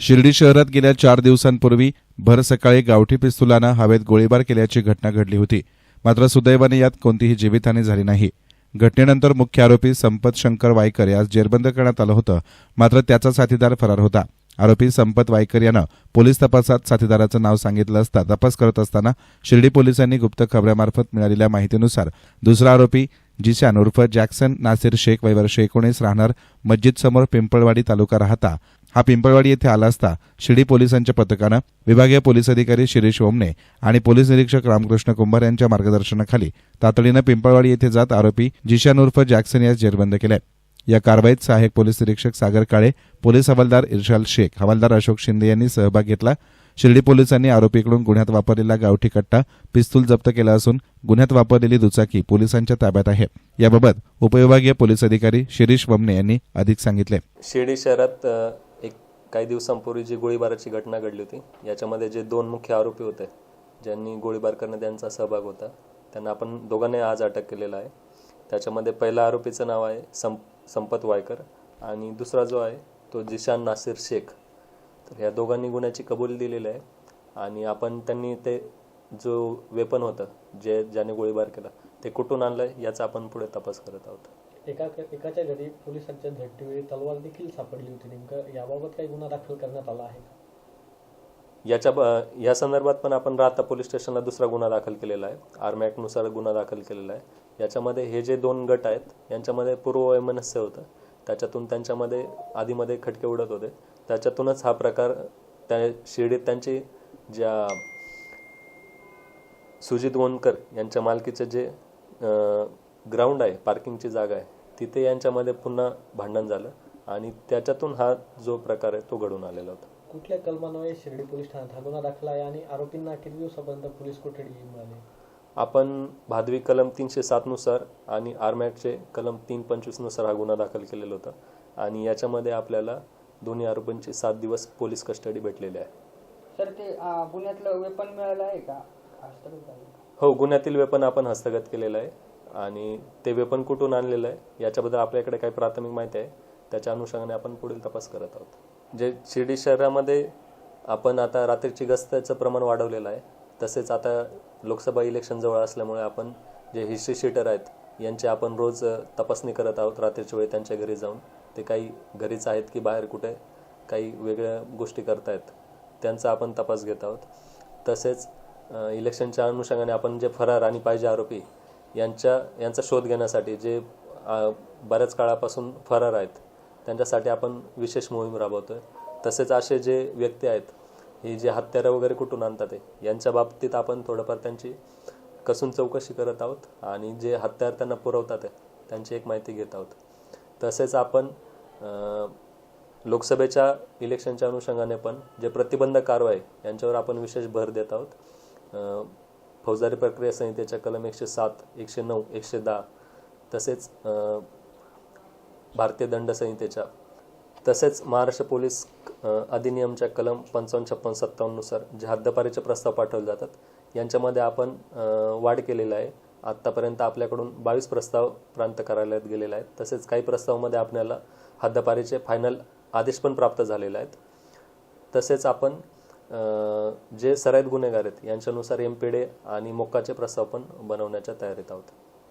शिर्डी शहरात गेल्या चार दिवसांपूर्वी भर सकाळी गावठी पिस्तुलानं हवेत गोळीबार केल्याची घटना घडली होती. मात्र सुदैवाने यात कोणतीही जीवितहानी झाली नाही. घटनेनंतर मुख्य आरोपी संपत शंकर वायकर यास जेरबंद करण्यात आलं होतं. मात्र त्याचा साथीदार फरार होता. आरोपी संपत वायकर यानं पोलीस तपासात साथीदाराचं नाव सांगितलं असता तपास करत असताना शिर्डी पोलिसांनी गुप्त खबऱ्यामार्फत मिळालेल्या माहितीनुसार दुसरा आरोपी जिशान उर्फ जॅक्सन नासिर शेख वय वर्ष एकोणीस राहणार मस्जिद समोर पिंपळवाडी तालुका राहता. हा पिंपळवाडी येथे आला असता शिर्डी पोलिसांच्या पथकानं विभागीय पोलीस अधिकारी शिरीष ओमने आणि पोलीस निरीक्षक रामकृष्ण कुंभार यांच्या मार्गदर्शनाखाली तातडीनं पिंपळवाडी येथे जात आरोपी जिशान उर्फ जॅक्सन यास जेरबंद केलाय. या कारवाईत सहाय्यक पोलीस निरीक्षक सागर काळे पोलीस हवालदार इर्शाल शेख हवालदार अशोक शिंदे यांनी सहभाग घेतला. शिर्डी पोलिसांनी आरोपीकडून गुन्ह्यात वापरलेला गावठी कट्टा पिस्तूल जप्त केला असून गुन्ह्यात वापरलेली दुचाकी पोलिसांच्या ताब्यात आहे. याबाबत उपविभागीय पोलीस अधिकारी शिरीष वमने यांनी अधिक सांगितले. शिर्डी शहरात काही दिवसांपूर्वी जी गोळीबाराची घटना घडली होती याच्यामध्ये जे दोन मुख्य आरोपी होते ज्यांनी गोळीबार करण्यात त्यांचा सहभाग होता त्यांना आपण दोघांनी आज अटक केलेला आहे. त्याच्यामध्ये पहिला आरोपीचं नाव आहे सं संपत वायकर आणि दुसरा जो आहे तो जिशान नासिर शेख. तर या दोघांनी गुन्ह्याची कबुली दिलेली आहे आणि आपण त्यांनी ते जो वेपन होतं जे ज्याने गोळीबार केला ते कुठून आणलं याचा आपण पुढे तपास करत आहोत. एका एकाच्या घरी पोलिसांच्या झडतीवेळी तलवार देखील सापडली होती. नेमकं याबाबत काही गुन्हा दाखल करण्यात आला आहे याच्या या संदर्भात पण आपण राहता पोलीस स्टेशनला दुसरा गुन्हा दाखल केलेला आहे. आर्मी ॲक्टनुसार गुन्हा दाखल केलेला आहे. याच्यामध्ये हे जे दोन गट आहेत यांच्यामध्ये पूर्ववैमनस्य होतं. त्याच्यातून त्यांच्यामध्ये आधीमध्ये खटके उडत होते. त्याच्यातूनच हा प्रकार त्या शिर्डीत त्यांची ज्या सुजित गोंदकर यांच्या मालकीचं जे ग्राउंड आहे पार्किंगची जागा आहे तिथे यांच्यामध्ये पुन्हा भांडण झालं आणि त्याच्यातून हा जो प्रकार आहे तो घडून आलेला होता. कुठल्या कलमान्वये शिर्डी पोलीस ठाण्यात हा गुन्हा दाखल आहे आणि आरोपींना किती दिवसापर्यंत पोलीस कोठडी मिळाली? आपण भादवी कलम तीनशे सातनुसार आणि आरमॅटचे कलम तीन पंचवीसनुसार हा गुन्हा दाखल केलेला होता. आणि याच्यामध्ये आपल्याला दोन्ही आरोपींची सात दिवस पोलीस कस्टडी भेटलेली आहे. सर ते अं, पुण्यातलं वेपन मिळालं आहे का? हो गुन्ह्यातील वेपन आपण हस्तगत केलेलं आहे. आणि ते वेपन कुठून आणलेलं आहे याच्याबद्दल आपल्याकडे काही प्राथमिक माहिती आहे. त्याच्या अनुषंगाने आपण पुढील तपास करत आहोत. जे शिर्डी शहरामध्ये आपण आता रात्रीची गस्ताचं प्रमाण वाढवलेलं आहे तसेच आता लोकसभा इलेक्शन जवळ असल्यामुळे आपण जे हिस्ट्री शीटर आहेत यांची आपण रोज तपासणी करत आहोत रात्रीच्या वेळी त्यांच्या घरी जाऊन. ते काही घरीच आहेत की बाहेर कुठे काही वेगळ्या गोष्टी करतायत त्यांचा आपण तपास घेत आहोत. तसेच इलेक्शनच्या अनुषंगाने आपण जे फरार आणि पाहिजे आरोपी यांच्या यांचा शोध घेण्यासाठी जे बऱ्याच काळापासून फरार आहेत त्यांच्यासाठी आपण विशेष मोहीम राबवतो आहे तसेच असे जे व्यक्ती आहेत ही जे हत्यारं वगैरे कुठून आणतात आहे यांच्या बाबतीत आपण थोडंफार त्यांची कसून चौकशी करत आहोत आणि जे हत्यार त्यांना पुरवतात त्यांची एक माहिती घेत आहोत. तसेच आपण लोकसभेच्या इलेक्शनच्या अनुषंगाने पण जे प्रतिबंध कारवाई यांच्यावर आपण विशेष भर देत आहोत. फौजदारी प्रक्रिया संहितेच्या कलम एकशे सात एकशे नऊ एकशे दहा तसेच भारतीय दंड संहितेच्या तसेच महाराष्ट्र पोलीस अधिनियमच्या कलम पंचावन्न छप्पन सत्तावन्ननुसार जे हद्दपारीचे प्रस्ताव पाठवले जातात यांच्यामध्ये आपण वाढ केलेला आहे. आत्तापर्यंत आपल्याकडून बावीस प्रस्ताव प्रांत कार्यालयात गेलेले आहेत. तसेच काही प्रस्तावामध्ये आपल्याला हद्दपारीचे फायनल आदेश पण प्राप्त झालेले आहेत. तसेच आपण जे सराईत गुन्हेगार आहेत यांच्यानुसार एमपीडे आणि मोक्काचे प्रस्ताव पण बनवण्याच्या तयारीत आहोत.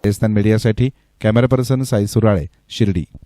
राजस्थान मीडियासाठी कॅमेरा पर्सन साई सुराळे शिर्डी.